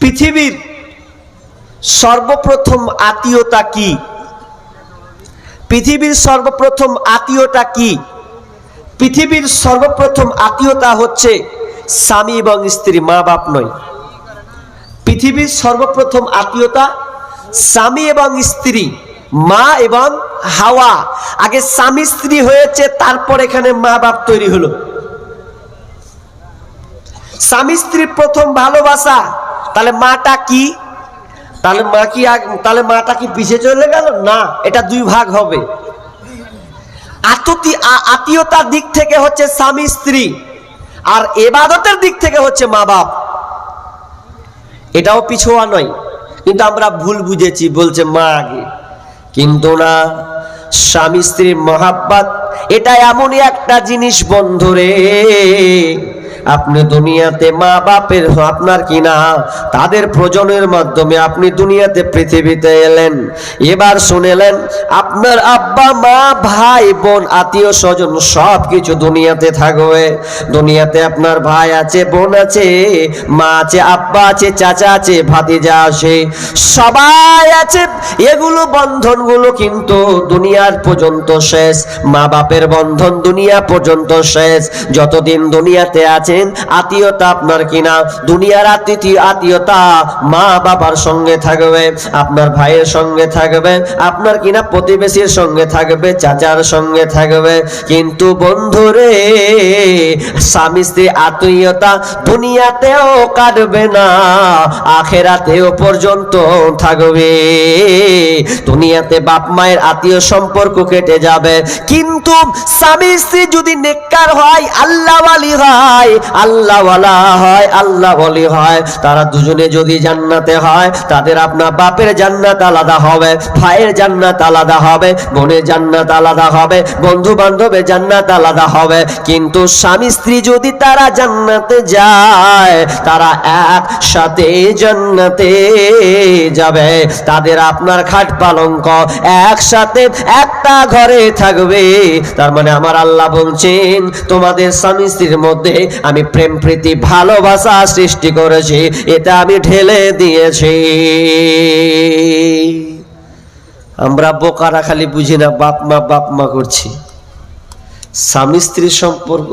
পৃথিবীর সর্বপ্রথম আত্মীয়তা কি? পৃথিবীর সর্বপ্রথম আত্মীয়তা কি? পৃথিবীর সর্বপ্রথম আত্মীয়তা হচ্ছে স্বামী এবং স্ত্রী, মা বাপ নয়। পৃথিবীর সর্বপ্রথম আত্মীয়তা স্বামী এবং স্ত্রী, মা এবং হাওয়া। আগে স্বামী স্ত্রী হয়েছে, তারপর এখানে মা বাপ তৈরি হলো। স্বামী স্ত্রীর প্রথম ভালোবাসা তাহলে মাটা কি? তাহলে মা কি তাহলে মাটা কি পিছে চলে গেল? না, এটা দুই ভাগ হবে। আততি আত্মীয়তার দিক থেকে হচ্ছে স্বামী, স্ত্রী, আর এবাদতের দিক থেকে হচ্ছে মা বাপ। এটাও পিছোয়া নয়, কিন্তু আমরা ভুল বুঝেছি, বলছে মা আগে। কিন্তু না, স্বামী, স্ত্রীর মহাব্বাত, এটা এমনই একটা জিনিস বন্ধুরে আপনি দুনিয়াতে মা বাপের আপনার কিনা তাদের প্রজনের মাধ্যমে আপনি দুনিয়াতে পৃথিবীতে এলেন। এবার শুনেলেন, আপনার আব্বা, মা, ভাই, বোন, আত্মীয় স্বজন সব কিছু দুনিয়াতে থাকবে। দুনিয়াতে আপনার ভাই আছে, বোন আছে, মা আছে, আব্বা আছে, চাচা আছে, ভাতিজা আছে, সবাই আছে। এগুলো বন্ধনগুলো কিন্তু দুনিয়ার পর্যন্ত শেষ। মা বাপের বন্ধন দুনিয়া পর্যন্ত শেষ। যতদিন দুনিয়াতে আছেন আত্মীয়তা আপনার কিনা? দুনিয়ার আতিথি আত্মীয়তা মা বাবার সঙ্গে থাকবে, আপনার ভাইয়ের সঙ্গে থাকবে, আপনার কিনা প্রতিবেশীর সঙ্গে থাকবে, চাচার সঙ্গে থাকবে। কিন্তু বন্ধুরে, স্বামী স্ত্রী আত্মীয়তা দুনিয়াতেও কাটবে না, আখেরাতেও পর্যন্ত থাকবে। দুনিয়াতে বাপ মায়ের আত্মীয় সম্পর্ক কেটে যাবে। কিন্তু স্বামী স্ত্রী যদি নেককার হয় আল্লাহ হয় আল্লাহওয়ালা হয়, আল্লাহওয়ালি হয়। তারা দুজনে যদি জান্নাতে হয়, তাদের আপনার বাপের জান্নাত আলাদা হবে, ভাইয়ের জান্নাত আলাদা হবে, বোনের জান্নাত আলাদা হবে বন্ধু বান্ধবের জান্নাত আলাদা হবে। কিন্তু স্বামী স্ত্রী যদি তারা জান্নাতে যায়, তারা একসাথে জান্নাতে যাবে। তাদের আপনার খাট পালঙ্ক একসাথে একটা ঘরে থাকবে। তার মানে আমার আল্লাহ বলছেন, তোমাদের স্বামী স্ত্রীর মধ্যে আমি প্রেম, প্রীতি, ভালোবাসা সৃষ্টি করেছি এটা আমি ঢেলে দিয়েছি। আমরা বোকারা খালি বুঝি না, বাপ মা বাপ মা করছি। স্বামী স্ত্রীর সম্পর্ক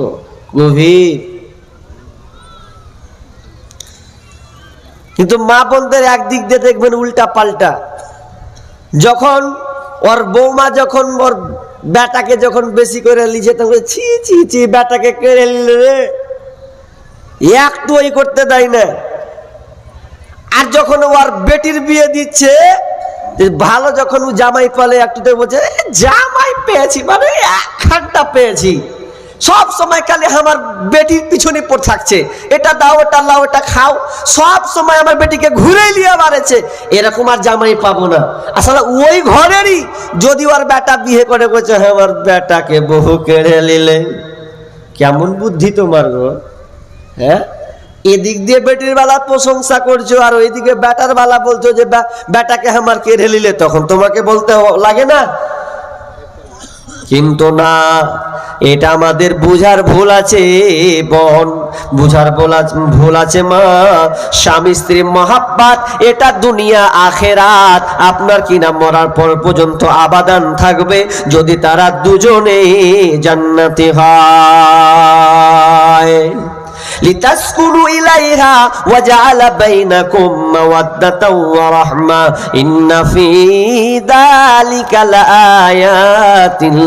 গভীর। কিন্তু মা বোনদের একদিক দিয়ে দেখবেন উল্টা পাল্টা। যখন ওর বৌমা যখন ওর বেটাকে যখন বেশি করে লিছে তখন ছি ছি ছি, বেটাকে কেড়ে নিল রে। একটু ওই করতে দেয় না। আর যখন ওর বেটির বিয়ে দিচ্ছে ভালো যখন ও জামাই পালে একটু বলছে "এ, জামাই পেয়েছি মানে এক ঘণ্টা পেয়েছি। সব সময় খালি আমার বেটির পিছনে পড়ে থাকছে। এটা দাও ওটা লাও ওটা খাও। সব সময় আমার বেটিকে ঘুরে নিয়ে মারেছে। এরকম আর জামাই পাবো না। আসলে ওই ঘরেরই যদি ওর বেটা বিয়ে করে বলছে হ্যাঁ আমার বেটাকে বহু কেড়ে নিলে। কেমন বুদ্ধি তোমার গো? হ্যাঁ? এদিক দিয়ে বেটির বেলা প্রশংসা করছ আর ওইদিকে ব্যাটার বেলা বলছো যে বে- বেটাকে আমার কেড়ে নিলে তখন তোমাকে বলতে লাগে না? কিন্তু না, এটা আমাদের বুঝার ভুল আছে, বোন। বুঝার ভুল আছে মা। স্বামী স্ত্রী মহাব্বাত, এটা দুনিয়া আখেরাত। আপনার কিনা মরার পর পর্যন্ত আবাদান থাকবে? যদি তারা দুজনে জান্নাতি হয়। লিতাসকুনু ইলাইহা ওয়া জাআলা বাইনাকুম মাওয়াদ্দাতাও ওয়া রাহমা। ইন্না ফি যালিকা লাআয়াতিন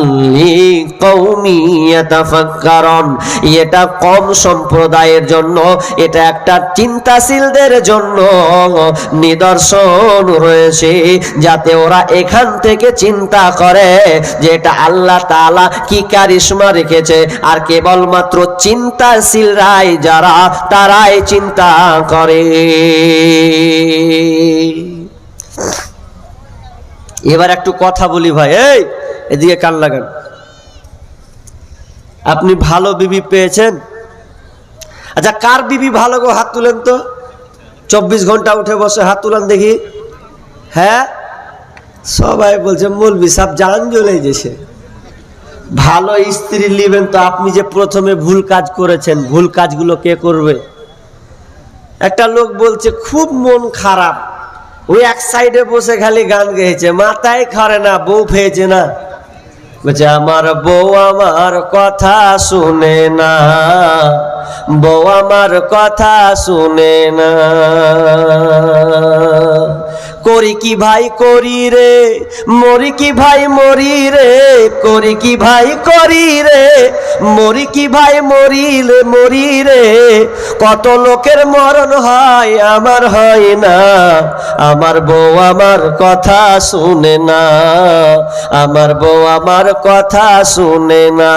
এটা কম সম্প্রদায়ের জন্য, এটা একটা চিন্তাশীলদের জন্য নিদর্শন রয়েছে, যাতে ওরা এখান থেকে চিন্তা করে যে এটা আল্লাহ তাআলা কি কারিশমা রেখেছে। আর কেবলমাত্র চিন্তাশীল চিন্তাশীলরাই যারা তারাই চিন্তা করে। এবার একটু কথা বলি ভাই, এই, এদিকে কান লাগান। আপনি ভালো বিবি পেয়েছেন? আচ্ছা কার বিবি ভালো গো, হাত তুলেন তো। চব্বিশ ঘণ্টা উঠে বসে হাত তুলেন দেখি। হ্যাঁ? সবাই বলছে, মৌলবি সাহ জান জ্বলে যেছে ভালো স্ত্রী নেবেন তো আপনি যে প্রথমে ভুল কাজ করেছেন, ভুল কাজগুলো কে করবে? একটা লোক বলছে, খুব মন খারাপ। ওই এক সাইডে বসে খালি গান গেয়েছে, মাথায় খারে না, বউ ফেয়েছে না। বলছে, আমার বউ আমার কথা শুনে না, বউ আমার কথা শুনে না। করি কি ভাই করি রে? মরি কি ভাই মরি রে? করি কি ভাই করি রে? মরি কি ভাই মরি রে মরি রে? কত লোকের মরণ হয় আমার হয় না। আমার বউ আমার কথা শুনে না। আমার বউ আমার কথা শুনে না।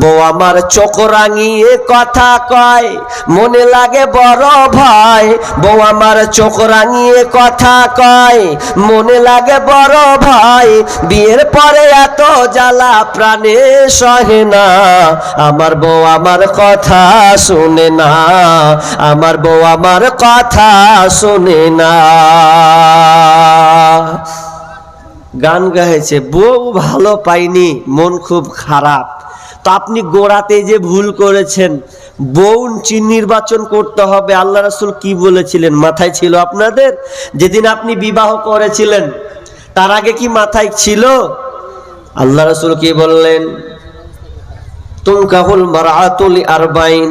বউ আমার চোখ রাঙিয়ে কথা কয়, মনে লাগে বড় ভয়। বউ আমার চোখ রাঙিয়ে কথা কয়, মনে লাগে বড় ভয়। বিয়ের পরে এত জ্বালা প্রাণে সহে না। আমার বউ আমার কথা শুনে না, আমার বউ আমার কথা শুনে না। গান গাইছে, বউ ভালো পাইনি, মন খুব খারাপ। তো আপনি গোড়াতে যে ভুল করেছেন, বউ নির্বাচন করতে হবে, আল্লাহ রাসূল কি বলেছিলেন? মাথায় ছিল আপনাদের? যেদিন আপনি বিবাহ করেছিলেন, তার আগে কি মাথায় ছিল? আল্লাহ রাসূল কি বললেন? তুনকাহুল মারআতুল আরবাইন।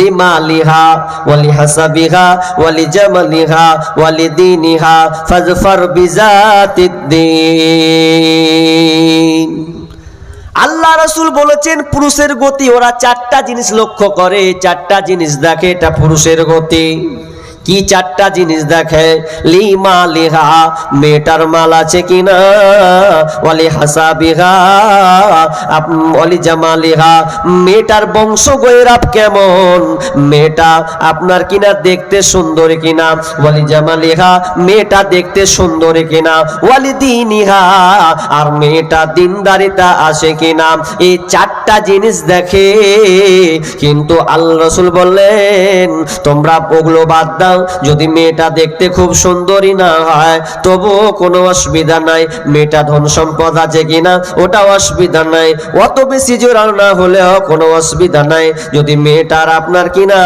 লিমালিহা ওয়ালি হাসাবিহা ওয়ালি জামালিহা ওয়ালি দীনিহা ফাজফার বিজাতিদ দ্বীন আল্লাহ রসুল বলেছেন, পুরুষের গতি, ওরা চারটা জিনিস লক্ষ্য করে, চারটা জিনিস দেখে এটা পুরুষের গতি। কি চারটা জিনিস দেখে? লিমা লিহা মেয়েটার মাল আছে কিনা ওয়ালি হাসা বিহা অলি জামা লিহা মেয়েটার বংশ গৈরাপ কেমন? মেয়েটা আপনার কিনা দেখতে সুন্দর কিনা? ওয়ালি জামা লিহা মেয়েটা দেখতে সুন্দর কিনা? ওয়ালি দিনিহা, আর মেয়েটা দিনদারিতা আসে কিনা? এই চারটা জিনিস দেখে কিন্তু আল্লাহ রসুল বললেন, তোমরা ওগুলো বাদ দাও। যদি মেয়েটা দেখতে খুব সুন্দরী না হয়, তবুও কোনো অসুবিধা নাই। মেয়েটা ধন সম্পদ আছে কিনা, ওটাও অসুবিধা নাই। অত বেশি জোরাল না হলেও কোনো অসুবিধা নাই। যদি মেয়েটার আপনার কিনা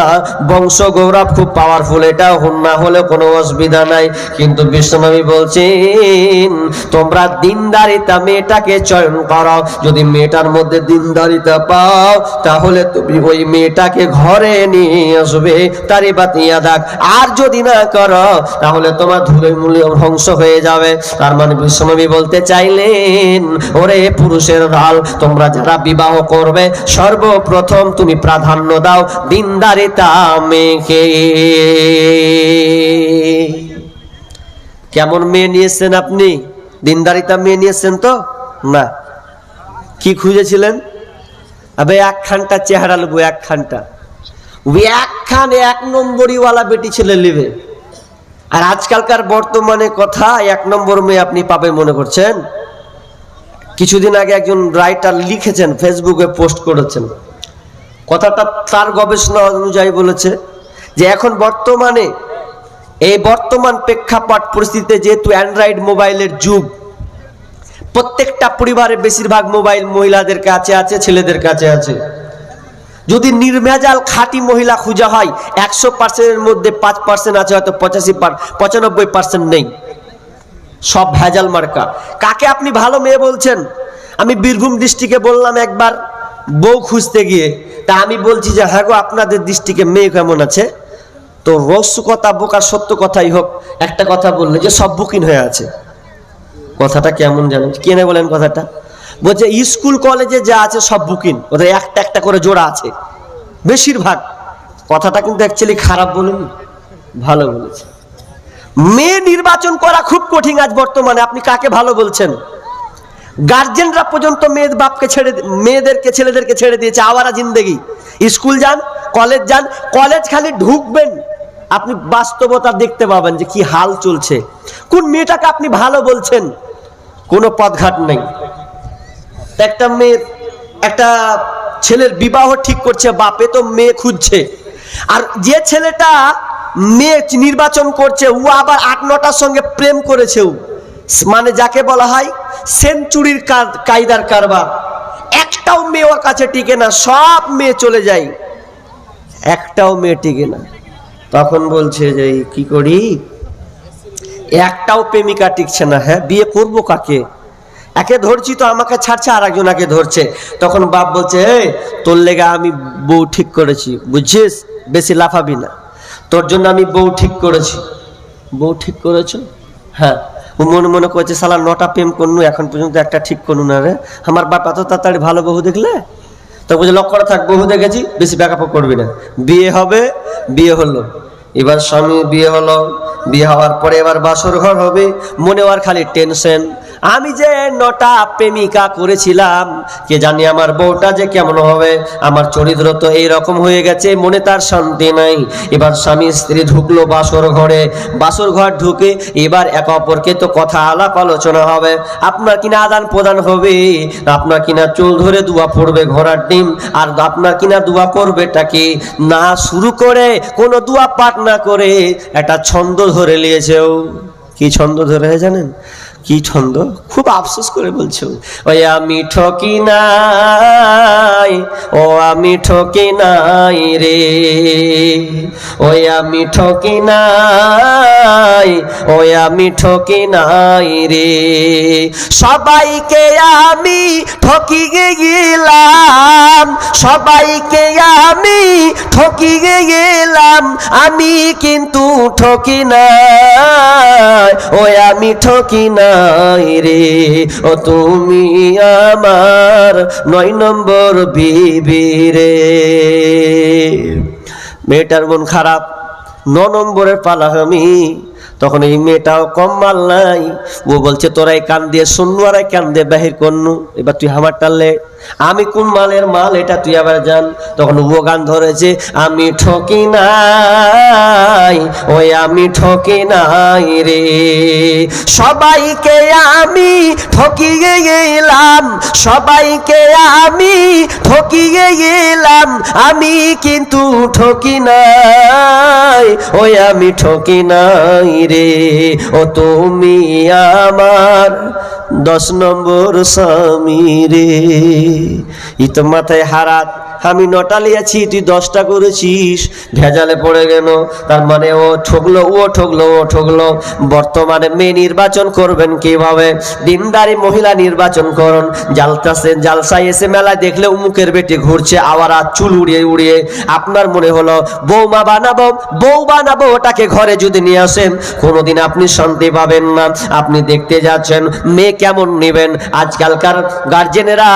বংশ গৌরব খুব পাওয়ারফুল এটাও না হলেও কোনো অসুবিধা নাই। কিন্তু বিশ্বনবী বলছেন, তোমরা দিনদারিতা মেয়েটাকে চয়ন করো। যদি মেয়েটার মধ্যে দিনদারিতা পাও, তাহলে তুমি ওই মেয়েটাকে ঘরে নিয়ে আসবে। তারি বাতিয়া দাগ আর যদি না করো, তাহলে তোমার ধুলে মূল্য ধ্বংস হয়ে যাবে। তার মানে বিশ্বনবী বলতে চাইলেন, ওরে পুরুষের দল তোমরা যারা বিবাহ করবে, সর্বপ্রথম তুমি প্রাধান্য দাও দিনদারিতা মেয়েকে কেমন মেয়ে নিয়েছেন আপনি? দিনদারিতা মেয়ে নিয়েছেন তো? না। কি খুঁজেছিলেন? আবে, একখানটা চেহারা নেব একখানটা। একখান এক নম্বরইওয়ালা বেটি ছেলে নেবে আর আজকালকার বর্তমানে কথা এক নম্বর মেয়ে আপনি পাবে মনে করছেন? কিছুদিন আগে একজন রাইটার লিখেছেন ফেসবুকে পোস্ট করেছেন। কথাটা তার গবেষণা অনুযায়ী বলেছে যে এখন বর্তমানে এই বর্তমান প্রেক্ষাপট পরিস্থিতিতে যেহেতু অ্যান্ড্রয়েড মোবাইলের যুগ, প্রত্যেকটা পরিবারে বেশিরভাগ মোবাইল মহিলাদের কাছে আছে ছেলেদের কাছে আছে। যদি নির্ভেজাল খাঁটি মহিলা খুঁজা হয়, একশো পার্সেন্টের মধ্যে পাঁচ পার্সেন্ট আছে, হয়তো পঁচাশি পঁচানব্বই পার্সেন্ট নেই। সব ভেজাল মার্কা। কাকে আপনি ভালো মেয়ে বলছেন? আমি বীরভূম ডিস্ট্রিক্টে বললাম একবার, বউ খুঁজতে গিয়ে। তা আমি বলছি যে হ্যাঁ গো, আপনাদের ডিস্ট্রিক্টে মেয়ে কেমন আছে? তো রস্য কথা বোকার সত্য কথাই হোক, একটা কথা বললে যে সব বুকিং হয়ে আছে। কথাটা কেমন জানেন? কেনে বলেন কথাটা? বলছে, স্কুল, কলেজে যা আছে সব বুকিং। ওদের একটা একটা করে জোড়া আছে। বেশিরভাগ। কথাটা কিন্তু অ্যাকচুয়ালি খারাপ বলেনি? ভালো বলেছে। মেয়ে নির্বাচন করা খুব কঠিন আজ বর্তমানে। আপনি কাকে ভালো বলছেন? গার্জেনরা পর্যন্ত মেয়ের বাপকে ছেড়ে মেয়েদেরকে, ছেলেদেরকে ছেড়ে দিয়েছে। আওয়ারা জিন্দেগি। স্কুল যান, কলেজ যান, কলেজ খালি ঢুকবেন। আপনি বাস্তবতা দেখতে পাবেন যে কি হাল চলছে। কোন মেয়েটাকে আপনি ভালো বলছেন? কোনো পথঘাট নেই। একটা মেয়ের একটা ছেলের বিবাহ ঠিক করছে, বাপে তো মেয়ে খুঁজছে। আর যে ছেলেটা মেয়ে নির্বাচন করছে, ও আবার আট নটার সঙ্গে প্রেম করেছে ও। মানে যাকে বলা হয় সেঞ্চুরির কায়দার কারবার। একটাও মেয়ে ওর কাছে টিকে না, সব মেয়ে চলে যায়। একটাও মেয়ে টিকে না। তখন বলছে যে কি করি? একটাও প্রেমিকা টিকছে না হ্যাঁ বিয়ে করব কাকে? একে ধরছি তো আমাকে ছাড়ছে আর একজনাকে ধরছে। তখন বাপ বলছে, এই, তোর লেগে আমি বউ ঠিক করেছি, বুঝছিস? বেশি লাফাবি না। তোর জন্য আমি বউ ঠিক করেছি। বউ ঠিক করেছ? হ্যাঁ। ও মনে মনে করছে সালা নটা প্রেম করনু, এখন পর্যন্ত একটা ঠিক করনু না রে। আমার বাপ এত তাড়াতাড়ি ভালো বহু দেখলে? তো বলছে, লক্ষ্য থাক বহু দেখেছি, বেশি ব্যাকআপ করবি না। বিয়ে হবে, বিয়ে হলো। এবার স্বামী বিয়ে হলো, বিয়ে হওয়ার পরে এবার বাসর ঘর হবে। মনে আর খালি টেনশন আমি যে নটা প্রেমিকা করেছিলাম, কে জানি আমার বউটা যে কেমন হবে? আমার চরিত্র তো রকম হয়ে গেছে, মনে তার শান্তি নাই। এবার স্বামী স্ত্রী ঢুকলো বাসর ঘরে। বাসর ঘর ঢুকে এবার একে অপরকে তো কথা আলাপ আলোচনা হবে। আপনার কিনা আদান প্রদান হবে, আপনার কিনা চুল ধরে দুয়া পড়বে ঘোড়ার ডিম, আর আপনার কিনা দুয়া করবেটাকে না শুরু করে, কোনো দুয়া পাঠ না করে, একটা ছন্দ ধরে নিয়েছেও কি ছন্দ ধরে জানেন? কি ছন্দ? খুব আফসোস করে বলছো। ওই আমি ঠকি নাই, ও আমি ঠকি নাই রে। ওই আমি ঠকি নাই, ওই আমি ঠকি নাই রে। সবাইকে আমি ঠকি গেলাম, সবাইকে আমি ঠকি গেলাম, আমি কিন্তু ঠকি নাই, ওই আমি ঠকি নাই। রে। ও তুমি আমার নয় নম্বর বিবি রে। মেয়েটার মন খারাপ, ন নম্বরের পালা আমি তখন এই মেয়েটাও কম মাল নাই। ও বলছে তোরাই কান দিয়ে শুনু আর কান দিয়ে বাহির করনু। এবার তুই আমার টানলে আমি কোন মালের মাল এটা তুই আবার জান? তখন ও গান ধরেছে, আমি ঠকি নাই, ওই আমি ঠকি নাই রে। সবাইকে আমি ঠকিয়ে গেলাম, সবাইকে আমি ঠকিয়ে গেলাম। আমি কিন্তু ঠকি নাই, ওই আমি ঠকি নাই রে ও তুমি আমার দশ নম্বর স্বামী রে। ই তো মাথায় হারাত, আমি নটা লিয়েছি, তুই দশটা করেছিস। ভেজালে পড়ে গেল, তার মানে ও ঠকলো ও ঠকলো ও ঠকলো। বর্তমানে মেয়ে নির্বাচন করবেন কীভাবে? দিনদারি মহিলা নির্বাচন করুন। জালতাসে জালসায় এসে মেলায় দেখলে উমুকের বেটি ঘুরছে আবার আর চুল উড়িয়ে উড়িয়ে। আপনার মনে হলো, বৌমা বানাবো, বউ বানাবো, ওটাকে ঘরে যদি নিয়ে আসেন, কোনোদিন আপনি শান্তি পাবেন না। আপনি দেখতে যাচ্ছেন মেয়ে কেমন নেবেন? আজকালকার গার্জেনেরা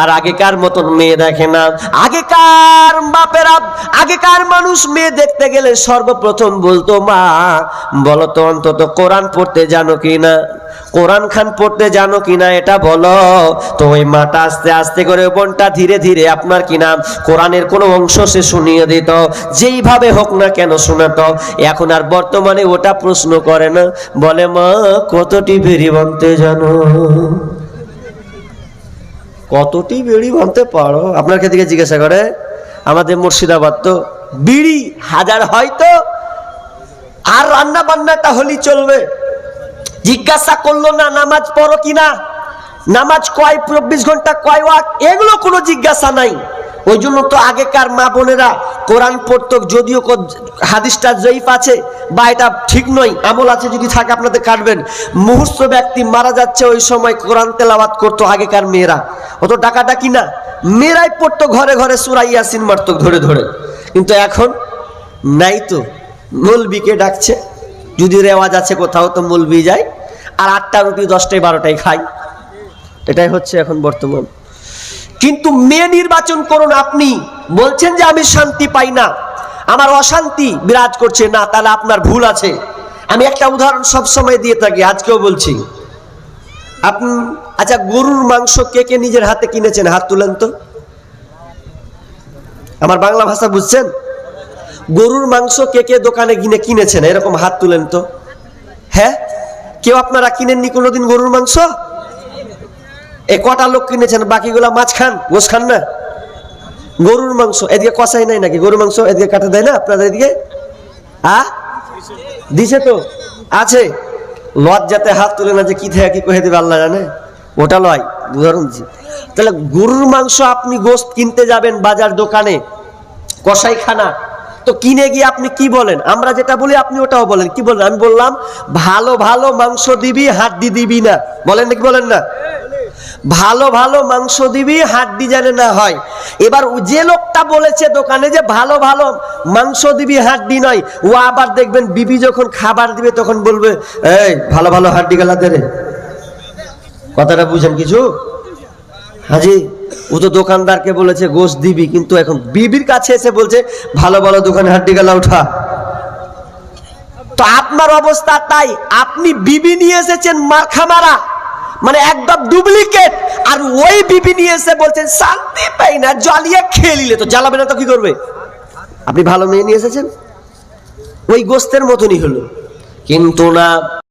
আর আগেকার মতন মেয়ে দেখে না। আগেকার বাপেরা, আগেকার মানুষ মেয়ে দেখতে গেলে সর্বপ্রথম বলতো, মা বলতো অন্তত কোরআন পড়তে জানো কি না কোরআন খান পড়তে জানো কিনা এটা বলো। তো ওই মাটা আস্তে আস্তে করে বোনটা ধীরে ধীরে আপনার কিনা কোরআনের কোনো অংশ সে শুনিয়ে দিত। যেইভাবে হোক না কেন শোনাতো। এখন আর বর্তমানে ওটা প্রশ্ন করে না। বলে, মা, কতটি বেরি বানতে জানো? কতটি বিড়ি বানতে পারো? আপনার থেকে জিজ্ঞাসা করে? আমাদের মুর্শিদাবাদ তো বিড়ি হাজার হয়তো আর রান্না বান্নাটা হলেই চলবে। জিজ্ঞাসা করল, না, নামাজ পড়ো কিনা নামাজ কয়, চব্বিশ ঘণ্টা কয় ওয়াক এগুলো কোনো জিজ্ঞাসা নাই। ওই জন্য তো আগেকার মা বোনেরা কোরআন পড়তো, যদিও কো- হাদিসটা জয়ীফ আছে, বা এটা ঠিক নয়, আমল আছে যদি থাকে, আপনাদের কাটবেন। মুহূর্ত ব্যক্তি মারা যাচ্ছে, ওই সময় কোরআন তেলাওয়াত করতো আগেকার মেয়েরা। অত ডাকাডাকি না। মেয়েরাই পড়তো ঘরে ঘরে সুরাই ইয়াসিন মারতো ধরে ধরে। কিন্তু এখন নাই তো। মলবিকে ডাকছে। যদি রেওয়াজ আছে কোথাও তো মলবি যায় আর আটটা রুটি দশটায় বারোটায় খাই। এটাই হচ্ছে এখন বর্তমান। কিন্তু মেয়ে নির্বাচন করুন আপনি। বলছেন যে আমি শান্তি পাই না। আমার অশান্তি বিরাজ করছে। না, তাহলে আপনার ভুল আছে। আমি একটা উদাহরণ সব সময় দিয়ে থাকি, আজকেও বলছি। আপনি আচ্ছা গরুর মাংস কে কে নিজের হাতে কিনেছেন? হাত তুলেন তো। আমার বাংলা ভাষা বুঝছেন? গরুর মাংস কে কে দোকানে কিনে কিনেছেন? এরকম হাত তুলেন তো। হ্যাঁ? কেউ আপনারা কিনেননি কোনোদিন গরুর মাংস? এ কটা লোক কিনেছেন? বাকিগুলা মাছ খান গোস খান না? গরুর মাংস, এদিকে কষাই নাই নাকি? গরুর মাংস এদিকে কাটা দেয় না আপনাদের এদিকে? আ? দিছে তো। আছে। লজ্জাতে হাত তুলে না যে কি থেকে কি কহে দেবে আল্লাহ জানে। ওটা লয়, উদাহরণ দিচ্ছি তাহলে গরুর মাংস আপনি গোস্ত কিনতে যাবেন বাজার দোকানে। কসাইখানা তো কিনে গিয়ে আপনি কি বলেন? আমরা যেটা বলি, আপনি ওটাও বলেন। কি বলেন? আমি বললাম, ভালো ভালো মাংস দিবি, হাড্ডি দিবি না। বলেন নাকি বলেন না? ভালো ভালো মাংস দিবি, হাড্ডি জানে না হয়। এবার যে লোকটা বলেছে দোকানে যে ভালো ভালো মাংস দিবি, হাড্ডি নয়, ও আবার দেখবেন বিবি যখন খাবার দিবে, তখন বলবে, এই, ভালো ভালো হাড্ডি গেলা রে। কথাটা বুঝেন কিছু? হাজি, ও তো দোকানদারকে বলেছে, গোশ দিবি, কিন্তু এখন বিবির কাছে এসে বলছে, ভালো ভালো দোকানে হাড্ডি গেলা উঠা। তো আপনার অবস্থা তাই, আপনি বিবি নিয়ে এসেছেন মার্খা মারা মানে একদম ডুপ্লিকেট, আর ওই বিবি নিয়ে এসে বলছেন, শান্তি পাই না, জ্বালিয়ে খেয়ে নিলে তো, জ্বালাবে না তো কি করবে? আপনি ভালো মেয়ে নিয়ে এসেছেন? ওই গোস্তের মতনই হলো। কিন্তু না